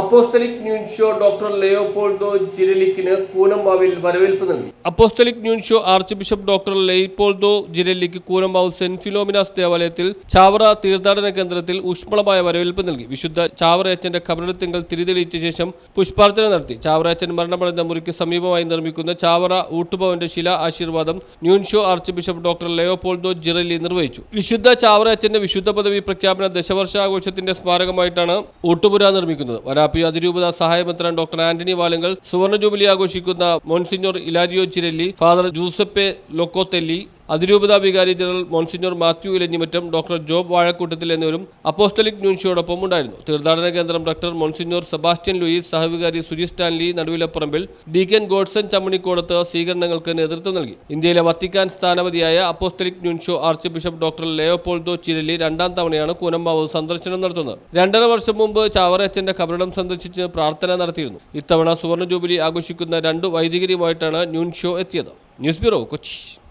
Apostolic nuncio doctor Leopoldo ജിരലിക്കിന് കൂനമ്പാവിൽ വരവേൽപ്പ് നൽകി. Apostolic nuncio archbishop doctor Leopoldo Girelli Koonammavu Saint Philomena's ദേവാലയത്തിൽ ചാവറ തീർത്ഥാടന കേന്ദ്രത്തിൽ ഊഷ്മളമായ വരവേൽപ്പ് നൽകി. വിശുദ്ധ ചാവറയച്ചന്റെ ഖബറിടത്തിങ്കൽ തിരിതെളിയിച്ച ശേഷം പുഷ്പാർച്ചന നടത്തി. ചാവറയച്ചൻ മരണമടഞ്ഞ മുറിക്ക് സമീപമായി നിർമ്മിക്കുന്ന ചാവറ ഊട്ടുഭവന്റെ ശില ആശീർവാദം nuncio archbishop doctor Leopoldo Girelli നിർവഹിച്ചു. വിശുദ്ധ ചാവറയച്ചന്റെ വിശുദ്ധ പദവി പ്രഖ്യാപന ദശവർഷാഘോഷത്തിന്റെ സ്മാരകമായിട്ടാണ് ഊട്ടുപുര നിർമ്മിക്കുന്നത്. വരാപ്പി അതിരൂപത സഹായമെത്രാൻ ഡോക്ടർ ആന്റണി വാലങ്കൽ സുവർണ ജൂബിലി ആഘോഷിക്കുന്ന മോൺസിഞ്ഞോർ ഇലാരിയോ ചിരല്ലി ഫാദർ ജൂസപ്പെ ലൊക്കോത്തെല്ലി അതിരൂപത വികാരി general monsignor Mathew Elanjimattom doctor Job Vazhakoottathil എന്നിവരും അപ്പോസ്റ്റലിക് ന്യൂൻഷിയോടൊപ്പം ഉണ്ടായിരുന്നു. തീർത്ഥാടന കേന്ദ്രം ഡോക്ടർ മോൺസിഞ്ഞോർ സെബാസ്റ്റ്യൻ ലൂയിസ് സഹവികാരി സുജി സ്റ്റാൻലി നടുവിലപ്പറമ്പിൽ ഡീക്കൻ ഗോഡ്സൺ ചമ്മണിക്കോടത്ത് സ്വീകരണങ്ങൾക്ക് നേതൃത്വം നൽകി. ഇന്ത്യയിലെ Vatican സ്ഥാനപതിയായ apostolic nuncio archbishop doctor Leopoldo Girelli രണ്ടാം തവണയാണ് കൂനമ്പാവ് സന്ദർശനം നടത്തുന്നത്. രണ്ടര വർഷം മുമ്പ് ചാവറയച്ചന്റെ കബറിടം സന്ദർശിച്ച് പ്രാർത്ഥന നടത്തിയിരുന്നു. ഇത്തവണ സുവർണ ജൂബിലി ആഘോഷിക്കുന്ന രണ്ട് വൈദികരുമായിട്ടാണ് ന്യൂൻഷോ എത്തിയത്. News bureau Kochi.